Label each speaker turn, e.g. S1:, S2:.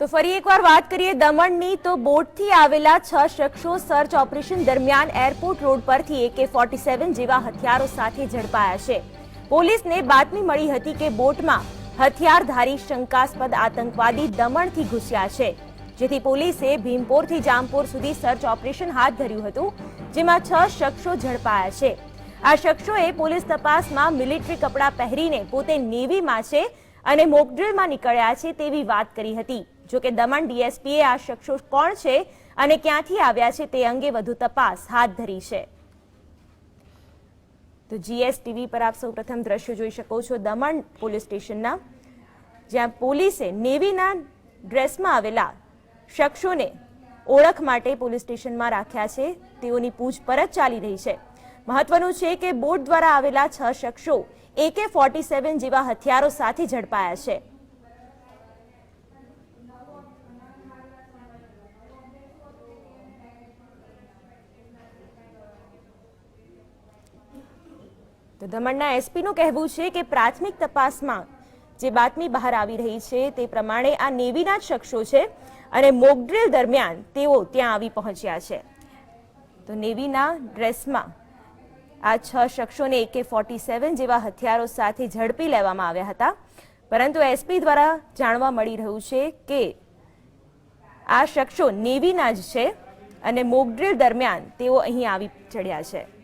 S1: તો ફરી એકવાર વાત કરીએ દમણની. તો બોટથી આવેલા છ શખ્સો સર્ચ ઓપરેશન દરમિયાન એરપોર્ટ રોડ પરથી એકે ફોર્ટી સેવન જેવા હથિયારો સાથે ઝડપાયા છે. પોલીસને બાતમી મળી હતી કે બોટમાં હથિયારધારી શંકાસ્પદ આતંકવાદી દમણથી ઘૂસ્યા છે, જેથી પોલીસે ભીમપોરથી જામપોર સુધી સર્ચ ઓપરેશન હાથ ધર્યું હતું, જેમાં છ શખ્સો ઝડપાયા છે. આ શખ્સોએ પોલીસ તપાસમાં મિલિટરી કપડાં પહેરીને પોતે નેવીમાં છે અને મોકડ્રીલમાં નીકળ્યા છે તેવી વાત કરી હતી. જોકે દમણ ડીએસપીએ આ શખ્સો કોણ છે અને ક્યાંથી આવ્યા છે તે અંગે વધુ તપાસ હાથ ધરી છે. તો જીએસટીવી પર આપ સૌ પ્રથમ દ્રશ્યો જોઈ શકો છો દમણ પોલીસ સ્ટેશનના, જ્યાં પોલીસે નેવીના ડ્રેસમાં આવેલા શખ્સોને ઓળખ માટે પોલીસ સ્ટેશનમાં રાખ્યા છે. તેઓની પૂછપરછ ચાલી રહી છે. મહત્વનું છે કે બોટ દ્વારા આવેલા છ શખ્સો એકે ફોર્ટી સેવન જેવા હથિયારો સાથે ઝડપાયા છે. તો દમણના એસપીનું કહેવું છે કે પ્રાથમિક તપાસમાં જે બાતમી બહાર આવી રહી છે તે પ્રમાણે આ નેવીના જ શખ્સો છે અને મોકડ્રીલ દરમિયાન તેઓ ત્યાં આવી પહોંચ્યા છે. તો નેવીના ડ્રેસમાં આ છ શખ્સોને એકે ફોર્ટી સેવન જેવા હથિયારો સાથે ઝડપી લેવામાં આવ્યા હતા. પરંતુ એસપી દ્વારા જાણવા મળી રહ્યું છે કે આ શખ્સો નેવીના જ છે અને મોકડ્રીલ દરમિયાન તેઓ અહીં આવી ચડ્યા છે.